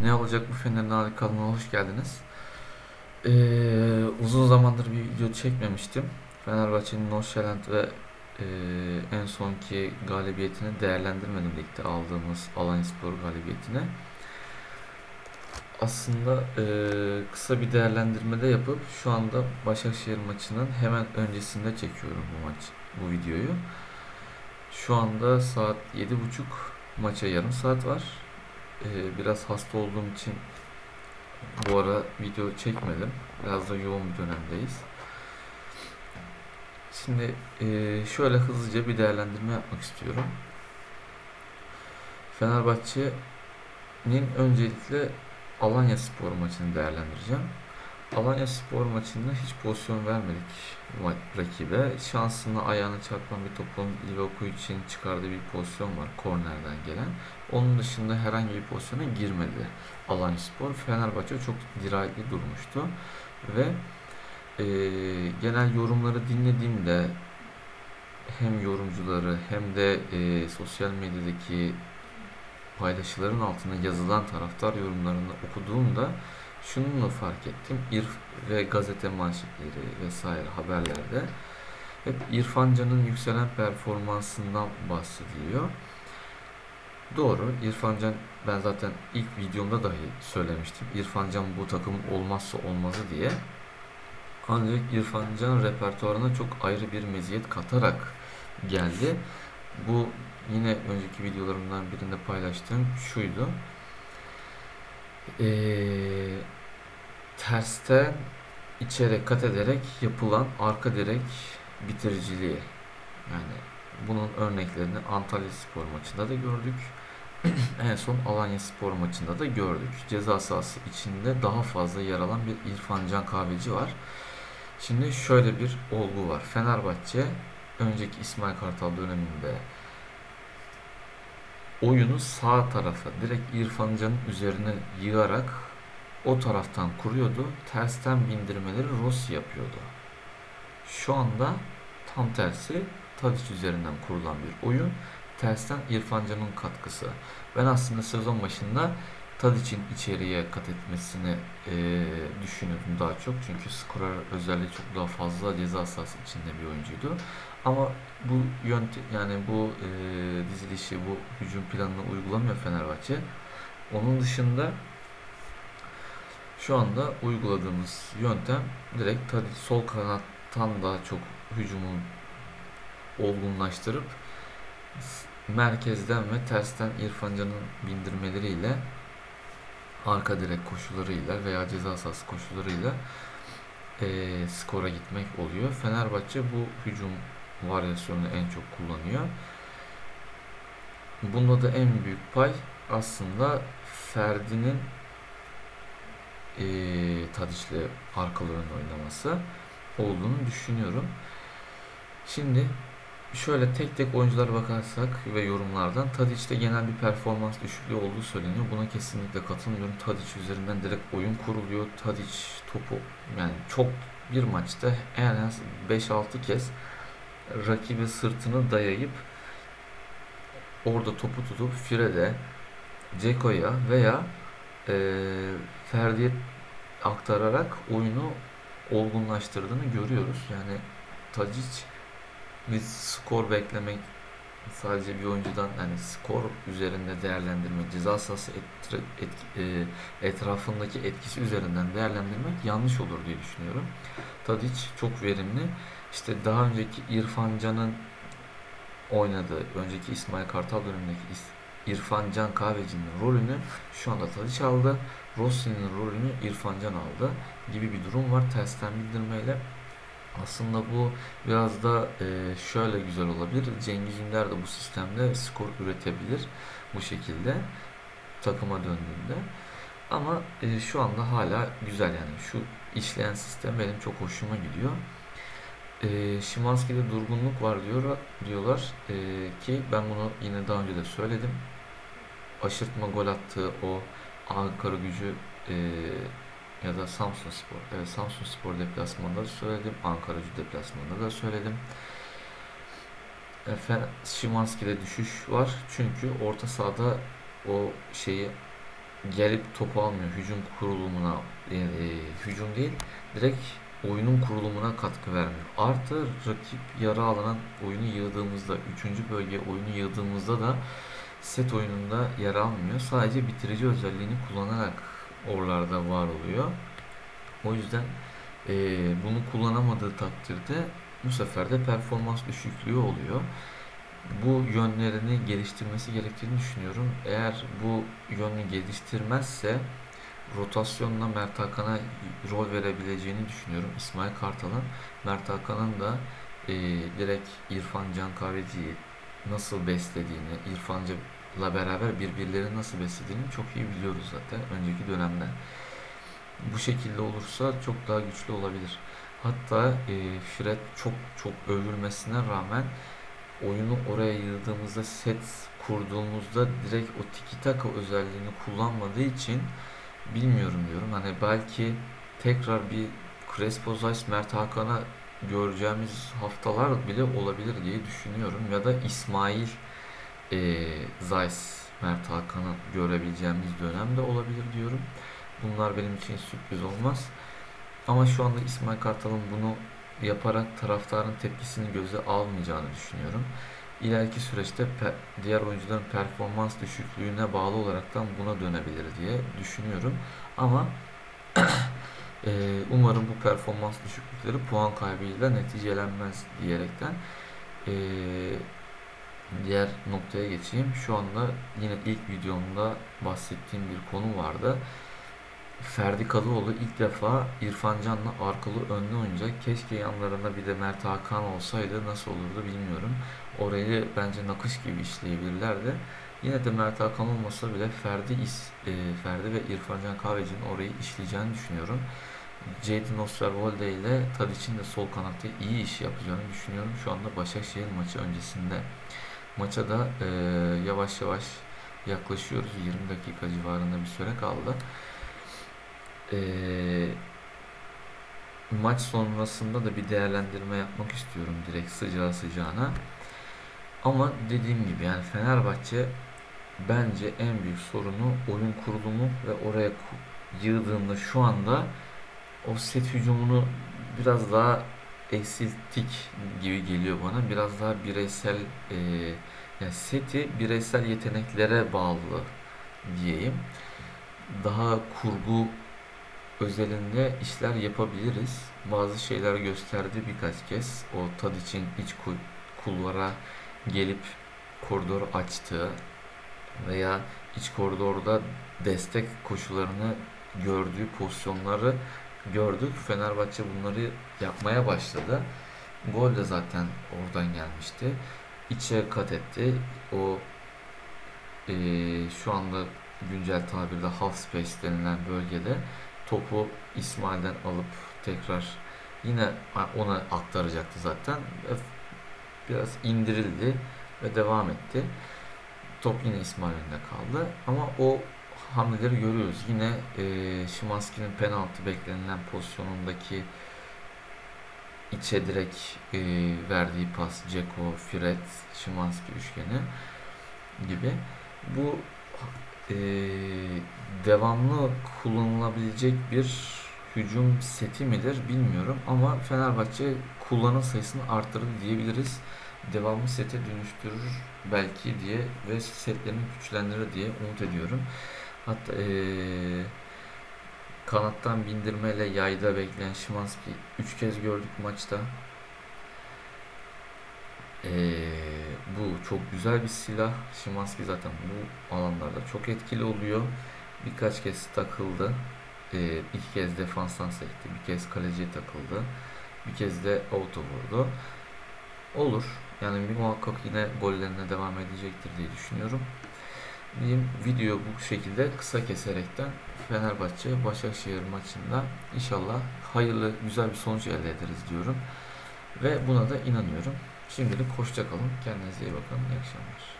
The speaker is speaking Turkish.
Ne olacak bu Fener'in kanalına hoş geldiniz. Ee, uzun zamandır bir video çekmemiştim. Fenerbahçe'nin Nordsjælland ve e, en sonki galibiyetini değerlendirmedim ligde aldığımız Alanyaspor galibiyetine. Aslında e, kısa bir değerlendirme de yapıp şu anda Başakşehir maçının hemen öncesinde çekiyorum bu maç bu videoyu. Şu anda saat 7.30 maça yarım saat var. Ee, biraz hasta olduğum için bu ara video çekmedim. Biraz da yoğun bir dönemdeyiz. Şimdi e, şöyle hızlıca bir değerlendirme yapmak istiyorum. Fenerbahçe'nin öncelikle Alanya Spor maçını değerlendireceğim. Alanya Spor maçında hiç pozisyon vermedik rakibe. Şansına ayağını çarpan bir topun Livakovic için çıkardığı bir pozisyon var kornerden gelen. Onun dışında herhangi bir pozisyona girmedi Alanya Spor. Fenerbahçe çok dirayetli durmuştu ve e, genel yorumları dinlediğimde hem yorumcuları hem de e, sosyal medyadaki paylaşıların altına yazılan taraftar yorumlarını okuduğumda şunu fark ettim. İrf ve gazete manşetleri vesaire haberlerde hep İrfan Can'ın yükselen performansından bahsediliyor. Doğru. İrfan Can ben zaten ilk videomda dahi söylemiştim. İrfan Can bu takımın olmazsa olmazı diye. Ancak İrfan Can repertuarına çok ayrı bir meziyet katarak geldi. Bu yine önceki videolarımdan birinde paylaştığım şuydu. Ee, tersten içeri kat ederek yapılan arka direk bitiriciliği. Yani bunun örneklerini Antalya Spor maçında da gördük. en son Alanya Spor maçında da gördük. Ceza sahası içinde daha fazla yer alan bir İrfan Can Kahveci var. Şimdi şöyle bir olgu var. Fenerbahçe önceki İsmail Kartal döneminde oyunu sağ tarafa direkt İrfan Can'ın üzerine yığarak o taraftan kuruyordu. Tersten bindirmeleri Rossi yapıyordu. Şu anda tam tersi Tadic üzerinden kurulan bir oyun. Tersten İrfan Can'ın katkısı. Ben aslında sezon başında Tadic'in içeriye kat etmesini e, düşünüyordum daha çok. Çünkü skorer özelliği çok daha fazla ceza sahası içinde bir oyuncuydu. Ama bu yöntem yani bu e, dizilişi, bu hücum planını uygulamıyor Fenerbahçe. Onun dışında şu anda uyguladığımız yöntem direkt sol kanattan daha çok hücumu olgunlaştırıp merkezden ve tersten İrfan Can'ın bindirmeleriyle arka direk koşularıyla veya ceza sahası koşularıyla e, skora gitmek oluyor. Fenerbahçe bu hücum varyasyonunu en çok kullanıyor. Bunda da en büyük pay aslında Ferdi'nin e, Tadic'le arkalarının oynaması olduğunu düşünüyorum. Şimdi şöyle tek tek oyunculara bakarsak ve yorumlardan Tadic'te genel bir performans düşüklüğü olduğu söyleniyor. Buna kesinlikle katılmıyorum. Tadic üzerinden direkt oyun kuruluyor. Tadic topu yani çok bir maçta en az 5-6 kez rakibe sırtını dayayıp orada topu tutup Fred'e, Ceko'ya veya e, Ferdi'ye aktararak oyunu olgunlaştırdığını görüyoruz. Yani Tadic biz skor beklemek sadece bir oyuncudan yani skor üzerinde değerlendirmek, ceza sahası et, et, e, etrafındaki etkisi üzerinden değerlendirmek yanlış olur diye düşünüyorum. Tadic çok verimli. İşte daha önceki İrfan Can'ın oynadığı, önceki İsmail Kartal dönemindeki İrfan Can Kahveci'nin rolünü şu anda Tadic aldı. Rossi'nin rolünü İrfan Can aldı gibi bir durum var tersten bildirmeyle. Aslında bu biraz da e, şöyle güzel olabilir. Cengiz Ünder de bu sistemde skor üretebilir bu şekilde takıma döndüğünde. Ama e, şu anda hala güzel yani şu işleyen sistem benim çok hoşuma gidiyor. E, Şimanski'de durgunluk var diyor diyorlar e, ki ben bunu yine daha önce de söyledim. Aşırtma gol attığı o Ankara gücü e, ya da Samsun Spor. Evet Samsun Spor deplasmanında da söyledim. Ankara gücü deplasmanında da söyledim. Efendim Şimanski'de düşüş var. Çünkü orta sahada o şeyi gelip topu almıyor. Hücum kurulumuna e, hücum değil direkt oyunun kurulumuna katkı vermiyor. Artı rakip yarı alana oyunu yığdığımızda, 3. bölge oyunu yığdığımızda da set oyununda yer almıyor. Sadece bitirici özelliğini kullanarak oralarda var oluyor. O yüzden e, bunu kullanamadığı takdirde bu sefer de performans düşüklüğü oluyor. Bu yönlerini geliştirmesi gerektiğini düşünüyorum. Eğer bu yönünü geliştirmezse rotasyonla Mert Hakan'a rol verebileceğini düşünüyorum. İsmail Kartal'ın Mert Hakan'ın da e, direkt İrfan Can Kahveci'yi nasıl beslediğini, İrfan'la beraber birbirlerini nasıl beslediğini çok iyi biliyoruz zaten önceki dönemde. Bu şekilde olursa çok daha güçlü olabilir. Hatta e, Fred çok çok övülmesine rağmen oyunu oraya yığdığımızda set kurduğumuzda direkt o tiki taka özelliğini kullanmadığı için bilmiyorum diyorum. Hani belki tekrar bir Crespo Zeiss Mert Hakan'a göreceğimiz haftalar bile olabilir diye düşünüyorum. Ya da İsmail e, Zeiss Mert Hakan'ı görebileceğimiz dönemde olabilir diyorum. Bunlar benim için sürpriz olmaz. Ama şu anda İsmail Kartal'ın bunu yaparak taraftarın tepkisini göze almayacağını düşünüyorum. İleriki süreçte diğer oyuncuların performans düşüklüğüne bağlı olaraktan buna dönebilir diye düşünüyorum. Ama e, umarım bu performans düşüklükleri puan kaybıyla neticelenmez diyerekten e, diğer noktaya geçeyim. Şu anda yine ilk videomda bahsettiğim bir konu vardı. Ferdi Kadıoğlu ilk defa İrfan Can'la arkalı önlü oynayacak. Keşke yanlarında bir de Mert Hakan olsaydı nasıl olurdu bilmiyorum. Orayı bence nakış gibi işleyebilirlerdi. Yine de Mert Hakan olmasa bile Ferdi, is, e, Ferdi ve İrfan Can Kahveci'nin orayı işleyeceğini düşünüyorum. Jadon Osterwolde ile Tadic'in de sol kanatta iyi iş yapacağını düşünüyorum. Şu anda Başakşehir maçı öncesinde. Maça da e, yavaş yavaş yaklaşıyoruz. 20 dakika civarında bir süre kaldı e, maç sonrasında da bir değerlendirme yapmak istiyorum direkt sıcağı sıcağına. Ama dediğim gibi yani Fenerbahçe bence en büyük sorunu oyun kurulumu ve oraya yığdığında şu anda o set hücumunu biraz daha eksilttik gibi geliyor bana. Biraz daha bireysel e, yani seti bireysel yeteneklere bağlı diyeyim. Daha kurgu özelinde işler yapabiliriz. Bazı şeyler gösterdi birkaç kez. O tad için iç kulvara gelip koridor açtığı veya iç koridorda destek koşularını gördüğü pozisyonları gördük. Fenerbahçe bunları yapmaya başladı. Gol de zaten oradan gelmişti. İçe kat etti. O e, şu anda güncel tabirde half space denilen bölgede topu İsmail'den alıp tekrar yine ona aktaracaktı zaten. Biraz indirildi ve devam etti. Top yine İsmail'inde kaldı. Ama o hamleleri görüyoruz. Yine e, Şimanski'nin penaltı beklenilen pozisyonundaki içe direkt e, verdiği pas Ceko, Fred, Şimanski üçgeni gibi. Bu e, devamlı kullanılabilecek bir hücum seti midir bilmiyorum ama Fenerbahçe kullanım sayısını arttırdı diyebiliriz. Devamlı sete dönüştürür belki diye ve setlerini güçlendirir diye umut ediyorum. Hatta ee, kanattan bindirmeyle yayda bekleyen Şimanski 3 kez gördük maçta. Ee, bu çok güzel bir silah. Şimanski zaten bu alanlarda çok etkili oluyor. Birkaç kez takıldı. Ee, iki kez defanstan sekti. Bir kez kaleciye takıldı. Bir kez de auto vurdu. Olur. Yani muhakkak yine gollerine devam edecektir diye düşünüyorum. Diyeyim, video bu şekilde kısa keserekten Fenerbahçe Başakşehir maçında inşallah hayırlı güzel bir sonuç elde ederiz diyorum. Ve buna da inanıyorum. Şimdilik hoşça kalın. Kendinize iyi bakın. İyi akşamlar.